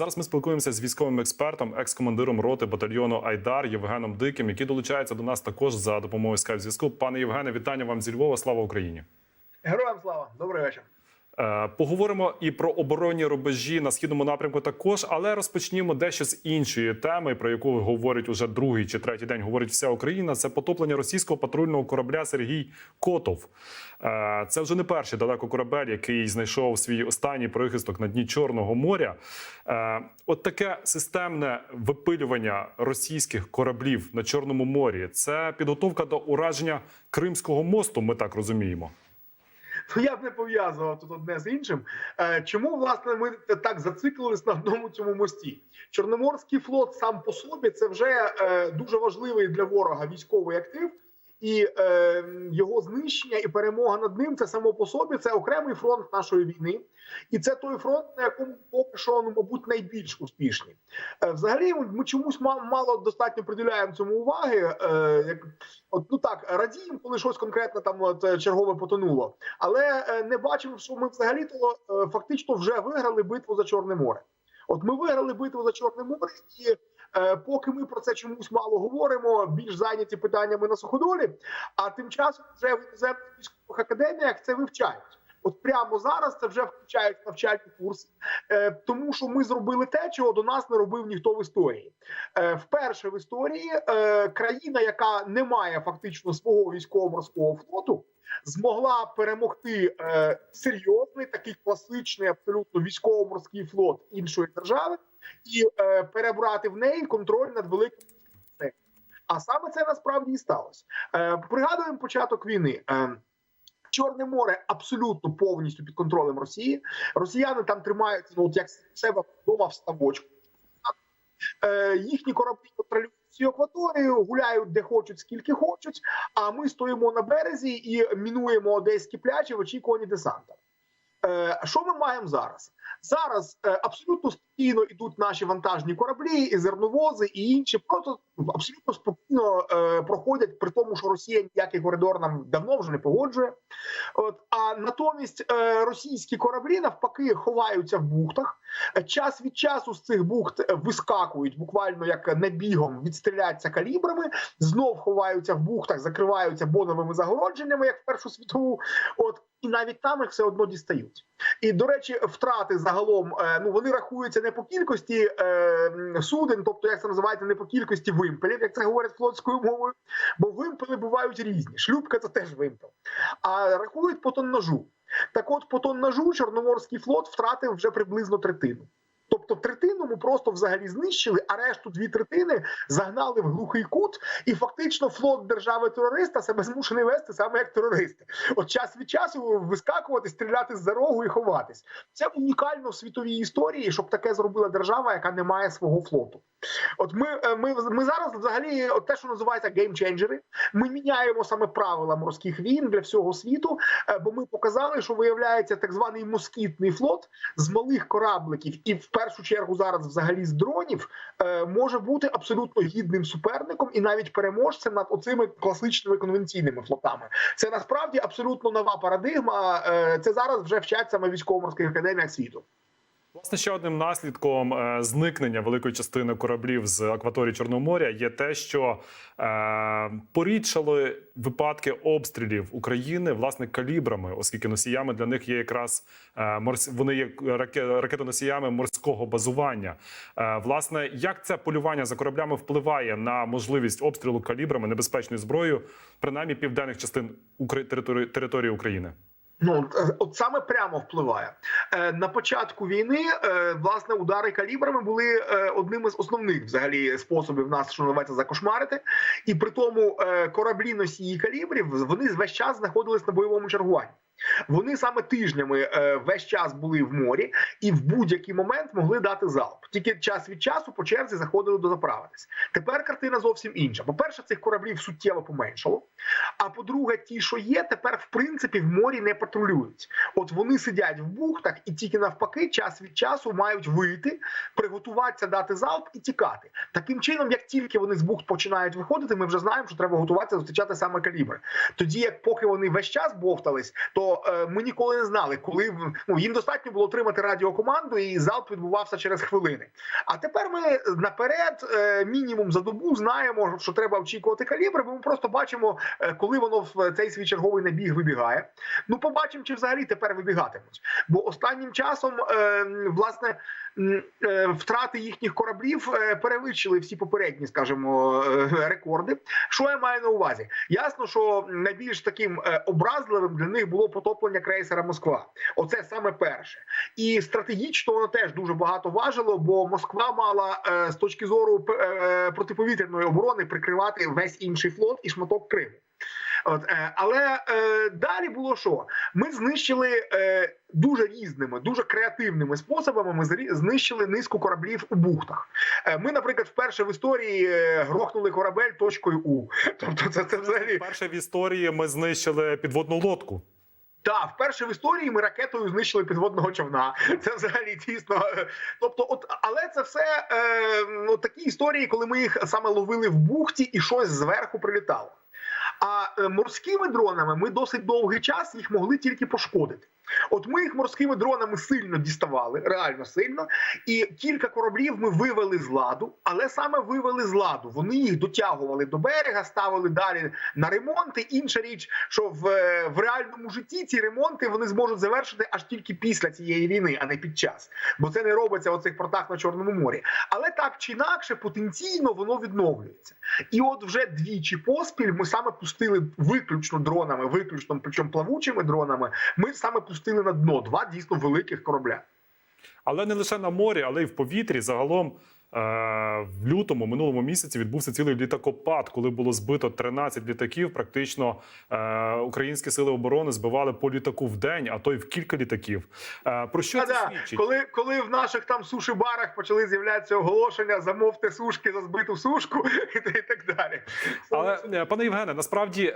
Зараз ми спілкуємося з військовим експертом, екс-командиром роти батальйону Айдар Євгеном Диким, який долучається до нас також за допомогою скайп-зв'язку. Пане Євгене, вітання вам зі Львова. Слава Україні! Героям слава, добрий вечір. Е, Поговоримо і про оборонні рубежі на східному напрямку також, але розпочнімо дещо з іншої теми, про яку говорить уже другий чи третій день. Говорить вся Україна. Це потоплення російського патрульного корабля Сергій Котов. Е, Це вже не перший далекокорабель, який знайшов свій останній прихисток на дні Чорного моря. Е, От таке системне випилювання російських кораблів на Чорному морі. Це підготовка до ураження Кримського мосту. Ми так розуміємо. Ну я б не пов'язував тут одне з іншим. Е, Чому власне ми так зациклились на одному цьому мості? Чорноморський флот сам по собі це вже е, дуже важливий для ворога військовий актив. І е, його знищення і перемога над ним це само по собі це окремий фронт нашої війни, і це той фронт, на якому поки що ну, мабуть найбільш успішні. Е, взагалі, ми чомусь ма- мало достатньо приділяємо цьому уваги. Е, як от ну так радіємо, коли щось конкретне там от, чергове потонуло, але е, не бачимо, що ми взагалі то е, фактично вже виграли битву за Чорне море. От ми виграли битву за Чорне море, і поки ми про це чомусь мало говоримо, більш зайняті питаннями на суходолі. А тим часом вже в іноземних військових академіях це вивчають. От прямо зараз це вже включають навчальні курси, е, тому що ми зробили те, чого до нас не робив ніхто в історії. Е, вперше в історії е, країна, яка не має фактично свого військово-морського флоту, змогла перемогти е, серйозний такий класичний, абсолютно військово-морський флот іншої держави і е, перебрати в неї контроль над великим. А саме це насправді і сталося. Е, пригадуємо початок війни. Е, Чорне море абсолютно повністю під контролем Росії. Росіяни там тримаються ну, от як себе вдома в ставочку. Е, їхні кораблі контролюють всю акваторію, гуляють де хочуть, скільки хочуть. А ми стоїмо на березі і мінуємо одеські пляжі в очікуванні десанта. Е, що ми маємо зараз? Зараз е, абсолютно спокійно йдуть наші вантажні кораблі, і зерновози, і інші просто абсолютно спокійно е, проходять, при тому, що Росія ніякий коридор нам давно вже не погоджує. От а натомість е, російські кораблі навпаки ховаються в бухтах. Час від часу з цих бухт вискакують буквально як набігом, відстріляться калібрами, знов ховаються в бухтах, закриваються боновими загородженнями, як в Першу світову. От і навіть там їх все одно дістають. І до речі, втрати загалом е, ну вони рахуються не по кількості е, суден, тобто як це називається, не по кількості вимпелів, як це говорять флотською мовою. Бо вимпели бувають різні. Шлюпка це теж вимпел. А рахують по тоннажу. Так от по тоннажу Чорноморський флот втратив вже приблизно третину. Тобто третину ми просто взагалі знищили, а решту дві третини загнали в глухий кут, і фактично флот держави-терориста себе змушений вести саме як терористи. От час від часу вискакувати, стріляти з за рогу і ховатись. Це унікально в світовій історії, щоб таке зробила держава, яка не має свого флоту. От ми, е, ми, ми зараз взагалі, от те, що називається геймченджери, ми міняємо саме правила морських війн для всього світу, е, бо ми показали, що виявляється так званий москітний флот з малих корабликів, і в першу чергу зараз взагалі з дронів е, може бути абсолютно гідним суперником і навіть переможцем над оцими класичними конвенційними флотами. Це насправді абсолютно нова парадигма. Е, Це зараз вже вчать саме військово-морських академіях світу. Власне, ще одним наслідком е, зникнення великої частини кораблів з акваторії Чорного моря є те, що е, порідшали випадки обстрілів України власне калібрами, оскільки носіями для них є якраз е, вони є раке- ракетоносіями морського базування. Власне, як це полювання за кораблями впливає на можливість обстрілу калібрами небезпечною зброєю, принаймні південних частин території України? Ну от, от саме прямо впливає е, на початку війни. Е, власне, удари калібрами були е, одним із основних взагалі способів нас, що називається, закошмарити. І при тому е, кораблі носії калібрів вони весь час знаходились на бойовому чергуванні. Вони саме тижнями е, весь час були в морі і в будь-який момент могли дати залп. Тільки час від часу по черзі заходили до заправитись. Тепер картина зовсім інша. По перше, цих кораблів суттєво поменшало. А по-друге, ті, що є, тепер в принципі в морі не патрулюють. От вони сидять в бухтах і тільки навпаки, час від часу мають вийти, приготуватися, дати залп і тікати. Таким чином, як тільки вони з бухт починають виходити, ми вже знаємо, що треба готуватися зустрічати саме калібри. Тоді, як поки вони весь час бовтались, то е, ми ніколи не знали, коли ну, їм достатньо було отримати радіокоманду, і залп відбувався через хвилини. А тепер ми наперед, е, мінімум за добу, знаємо, що треба очікувати калібр. Бо ми просто бачимо, е, коли воно в цей свій черговий набіг вибігає. Ну, побачимо, чи взагалі тепер вибігатимуть. Бо останнім часом, власне, втрати їхніх кораблів е, перевищили всі попередні, скажімо, е, рекорди. Що я маю на увазі? Ясно, що найбільш таким е, образливим для них було потоплення крейсера Москва. Оце саме перше. І стратегічно воно теж дуже багато важило, бо Москва мала е, з точки зору е, протиповітряної оборони прикривати весь інший флот і шматок Криму. От, е, але е, далі було що? Ми знищили е, дуже різними, дуже креативними способами. Ми знищили низку кораблів у бухтах. Е, ми, наприклад, вперше в історії е, грохнули корабель точкою У. Тобто, це, це взагалі Перше в історії ми знищили підводну лодку. Так, вперше в історії ми ракетою знищили підводного човна. Це взагалі дійсно. е, Тобто, от але це все е, ну, такі історії, коли ми їх саме ловили в бухті і щось зверху прилітало. А е, морськими дронами ми досить довгий час їх могли тільки пошкодити. От ми їх морськими дронами сильно діставали, реально сильно, і кілька кораблів ми вивели з ладу, але саме вивели з ладу. Вони їх дотягували до берега, ставили далі на ремонти. Інша річ, що в, е, в реальному житті ці ремонти вони зможуть завершити аж тільки після цієї війни, а не під час, бо це не робиться в цих портах на Чорному морі. Але так чи інакше, потенційно воно відновлюється. І от вже двічі поспіль ми саме пустили виключно дронами, виключно причому плавучими дронами. Ми саме пустили на дно два дійсно великих корабля. Але не лише на морі, але й в повітрі. Загалом е, в лютому минулому місяці відбувся цілий літакопад, коли було збито 13 літаків. Практично е, українські сили оборони збивали по літаку в день, а то й в кілька літаків. Е, про що це Та-да, свідчить? коли, коли в наших там суші-барах почали з'являтися оголошення, замовте сушки за збиту сушку і так далі. Але пане Євгене, насправді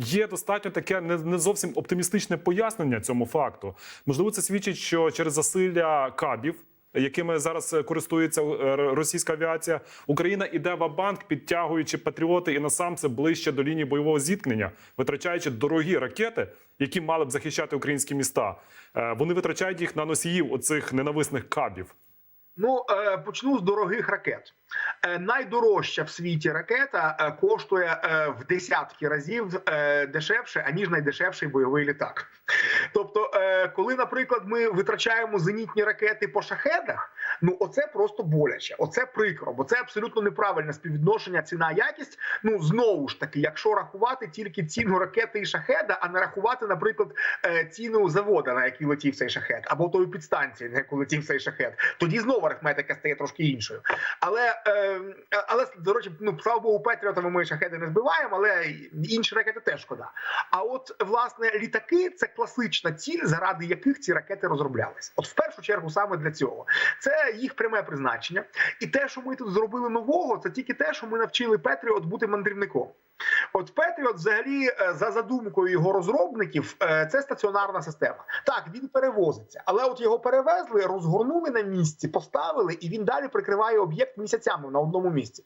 є достатньо таке не, зовсім оптимістичне пояснення цьому факту. Можливо, це свідчить, що через засилля кабів. Якими зараз е, користується е, російська авіація, Україна іде в банк підтягуючи патріоти і насам це ближче до лінії бойового зіткнення, витрачаючи дорогі ракети, які мали б захищати українські міста. Е, Вони витрачають їх на носіїв оцих ненависних кабів. Ну почну з дорогих ракет. Е, Найдорожча в світі ракета е, коштує е, в десятки разів дешевше, аніж найдешевший бойовий літак. Тобто, коли, наприклад, ми витрачаємо зенітні ракети по шахедах, ну оце просто боляче, оце прикро, бо це абсолютно неправильне співвідношення ціна якість. Ну знову ж таки, якщо рахувати тільки ціну ракети і шахеда, а не рахувати, наприклад, ціну завода, на який летів цей шахет, або тої підстанції, на яку летів цей шахет, тоді знову арифметика стає трошки іншою. Але але до речі, ну слава богу, Петріотами ми шахеди не збиваємо, але інші ракети теж шкода. А от власне літаки це класична ціль, заради яких ці ракети розроблялися. От в першу чергу саме для цього. Це їх пряме призначення. І те, що ми тут зробили нового, це тільки те, що ми навчили Петріот бути мандрівником. От Петріот, взагалі, е, за задумкою його розробників, е, це стаціонарна система. Так, він перевозиться, але от його перевезли, розгорнули на місці, поставили, і він далі прикриває об'єкт місяцями на одному місці.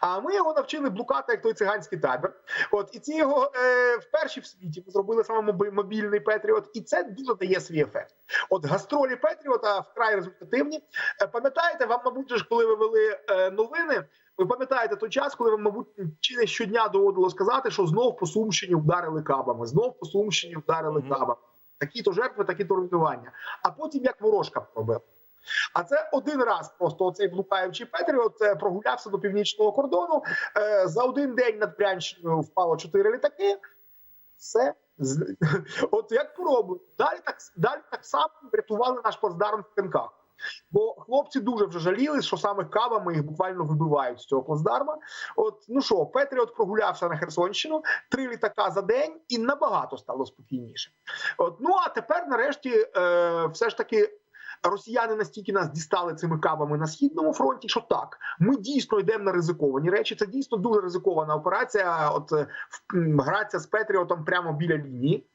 А ми його навчили блукати як той циганський табір. От і ці його е, вперше в світі зробили саме мобільний Петріот, і це дуже дає свій ефект. От гастролі Петріота вкрай результативні. Е, Пам'ятаєте, вам, мабуть, ж, коли ви вели е, новини. Ви пам'ятаєте той час, коли вам, мабуть, чи не щодня доводило сказати, що знов по Сумщині вдарили кабами, знов по Сумщині вдарили Мгм. кабами. Такі то жертви, такі то руйнування. А потім як ворожка пробив. А це один раз просто оцей блукаючий Петріот прогулявся до північного кордону. Е, За один день над Брянщиною впало чотири літаки. Все. От як пробують. Далі так, далі так само врятували наш плацдарм в пенках. Бо хлопці дуже вже жаліли, що саме кавами їх буквально вибивають з цього плацдарма. От ну що, Петріот прогулявся на Херсонщину, три літака за день, і набагато стало спокійніше. От ну а тепер, нарешті, е, все ж таки. Росіяни настільки нас дістали цими кабами на східному фронті, що так, ми дійсно йдемо на ризиковані речі. Це дійсно дуже ризикована операція. От граця в- гратися з Петріотом прямо біля лінії.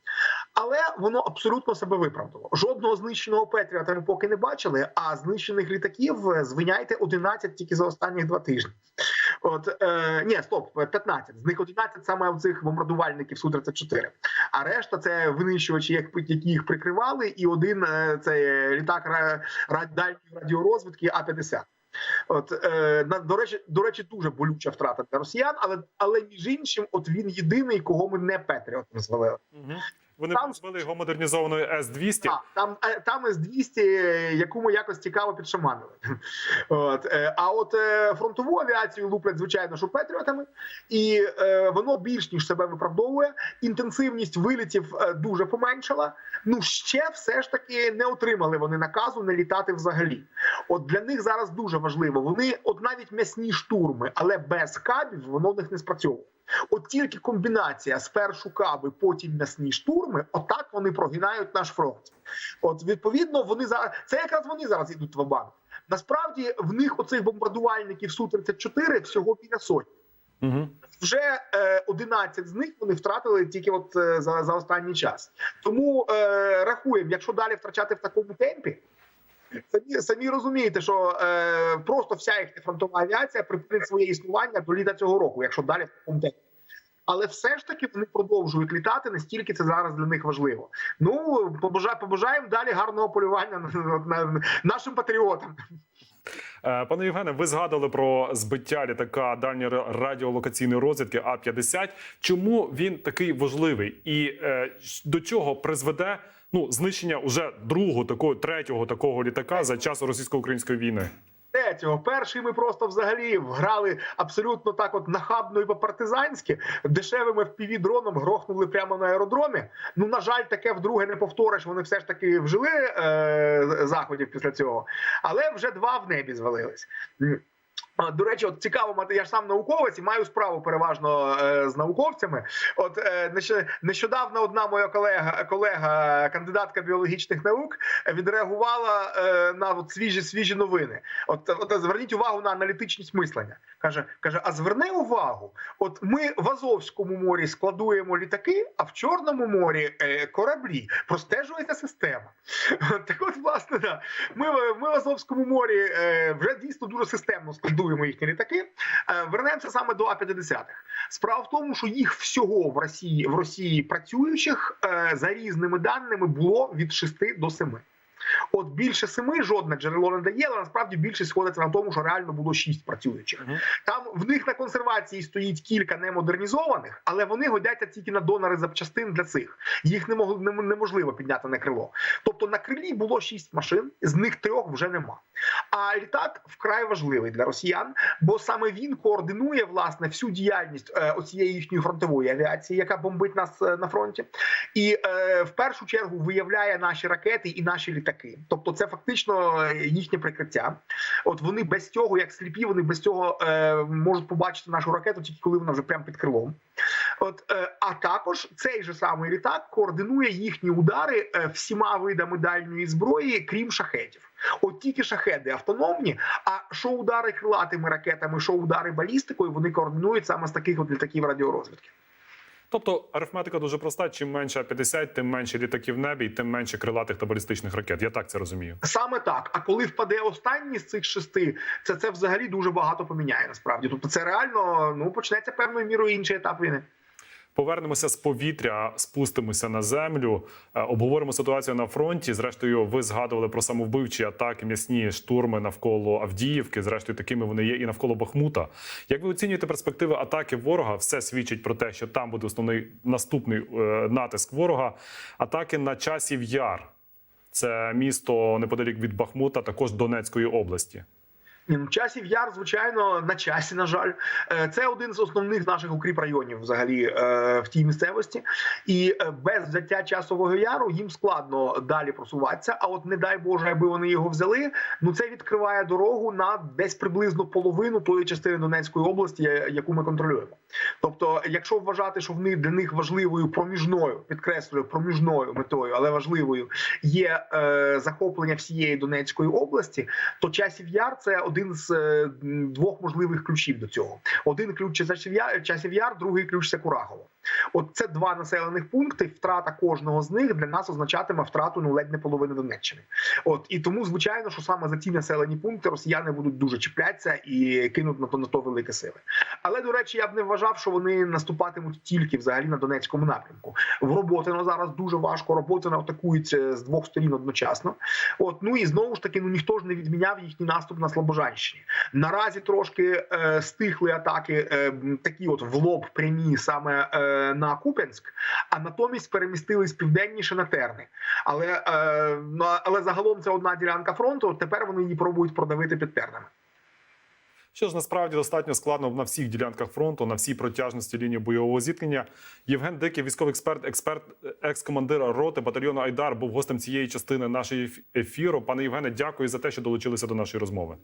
Але воно абсолютно себе виправдало. Жодного знищеного Петріота ми поки не бачили. А знищених літаків е, звиняйте 11 тільки за останні два тижні. От е, ні, стоп, 15. З них 11 саме у цих бомбардувальників су 34 А решта це винищувачі, як- які їх прикривали, і один е, це літак дальньої радіорозвідки А 50 От е, до речі, до речі, дуже болюча втрата для росіян, але але між іншим, от він єдиний, кого ми не Петріотом звалили. Угу. Вони Там- звели його модернізованою С-200. Так, там, е, там з 200 яку ми якось цікаво підшаманили. От, е, а от е, фронтову авіацію луплять, звичайно, що патріотами, і е, воно більш ніж себе виправдовує. Інтенсивність вилітів дуже поменшала. Ну ще все ж таки не отримали вони наказу не літати взагалі. От для них зараз дуже важливо. Вони, от навіть м'ясні штурми, але без кабів воно в них не спрацьовує. От тільки комбінація спершу каби, потім м'ясні штурми, отак вони прогинають наш фронт. От відповідно, вони зараз це якраз вони зараз йдуть в банк. Насправді в них оцих бомбардувальників су 34 всього біля сотні. Угу. Вже е, 11 з них вони втратили тільки от е, за, за останній час. Тому е, рахуємо, якщо далі втрачати в такому темпі. Самі, самі розумієте, що е, просто вся їхня фронтова авіація припинить своє існування до літа цього року, якщо далі в такому темпі. Але все ж таки вони продовжують літати, настільки це зараз для них важливо. Ну побажаємо, далі гарного полювання на нашим патріотам. Е, Пане Євгене, ви згадували про збиття літака дальньої радіолокаційної розвідки А 50 Чому він такий важливий, і е, до чого призведе ну знищення уже другого такого третього такого літака за часу російсько-української війни? Третього, перший ми просто взагалі грали абсолютно так, от нахабно і по-партизанськи, дешевими впіві дроном грохнули прямо на аеродромі. Ну на жаль, таке вдруге не повториш. Вони все ж таки вжили е, заходів після цього, але вже два в небі звалились. До речі, от цікаво, я ж сам науковець і маю справу переважно е, з науковцями. От е, нещодавно одна моя колега, колега, кандидатка біологічних наук, е, відреагувала на от свіжі свіжі новини. От, от зверніть увагу на аналітичність мислення. Каже, каже: а зверни увагу, от ми в Азовському морі складуємо літаки, а в Чорному морі е, кораблі. Простежується система. Так, от, власне, да. ми, ми в Азовському морі е, вже дійсно дуже системно складуємо їхні літаки. Е, вернемося саме до А-50. Справа в тому, що їх всього в Росії в Росії працюючих за різними даними було від 6 до 7. От більше семи жодне джерело не дає, але насправді більшість сходиться на тому, що реально було шість працюючих. Там в них на консервації стоїть кілька немодернізованих, але вони годяться тільки на донори запчастин для цих. Їх не могли неможливо підняти на крило. Тобто на крилі було шість машин, з них трьох вже нема. А літак вкрай важливий для росіян, бо саме він координує власне всю діяльність е, оцієї їхньої фронтової авіації, яка бомбить нас е, на фронті, і е, в першу чергу виявляє наші ракети і наші літаки. Тобто, це фактично їхнє прикриття. От вони без цього, як сліпі, вони без цього можуть побачити нашу ракету тільки коли вона вже прямо під крилом. От а також цей же самий літак координує їхні удари всіма видами дальньої зброї, крім шахетів. От тільки шахеди автономні. А що удари крилатими ракетами, що удари балістикою, вони координують саме з таких от літаків радіорозвідки. Тобто арифметика дуже проста: чим менше А-50, тим менше літаків в небі, і тим менше крилатих та балістичних ракет. Я так це розумію. Саме так. А коли впаде останній з цих шести, це це взагалі дуже багато поміняє. Насправді, тобто це реально ну почнеться певною мірою інший етап війни. Повернемося з повітря, спустимося на землю, е, обговоримо ситуацію на фронті. Зрештою, ви згадували про самовбивчі атаки, м'ясні штурми навколо Авдіївки. Зрештою, такими вони є і навколо Бахмута. Як ви оцінюєте перспективи атаки ворога? Все свідчить про те, що там буде основний наступний е, натиск ворога. Атаки на часів яр. Це місто неподалік від Бахмута, також Донецької області. Часів яр, звичайно, на часі. На жаль, Е, це один з основних наших укріп районів взагалі е, в тій місцевості. І е, без взяття часового яру їм складно далі просуватися. А от не дай Боже, аби вони його взяли. Ну це відкриває дорогу на десь приблизно половину тої частини Донецької області, яку ми контролюємо. Тобто, якщо вважати, що в них для них важливою проміжною, підкреслюю, проміжною метою, але важливою є е, захоплення всієї Донецької області, то часів яр це один з е, двох можливих ключів до цього. Один ключ часів яр, другий ключ це Курахово. От це два населених пункти. Втрата кожного з них для нас означатиме втрату ну ледь не половини Донеччини. От і тому, звичайно, що саме за ці населені пункти росіяни будуть дуже чіплятися і кинуть на то на то великі сили. Але до речі, я б не вважав, що вони наступатимуть тільки взагалі на Донецькому напрямку. В Роботино зараз дуже важко. Роботино атакують е, з двох сторін одночасно. От ну і знову ж таки, ну ніхто ж не відміняв їхній наступ на Слобожанщині. Наразі трошки е, стихли атаки, е, такі от в лоб прямі саме е, на Куп'янськ, а натомість перемістились південніше на Терни. Але, е, ну, але загалом це одна ділянка фронту. Тепер вони її пробують продавити під тернами. Що ж насправді достатньо складно на всіх ділянках фронту, на всій протяжності лінії бойового зіткнення. Євген Дикий, військовий експерт, експерт, екс-командир роти батальйону Айдар, був гостем цієї частини нашої ефіру. Пане Євгене, дякую за те, що долучилися до нашої розмови.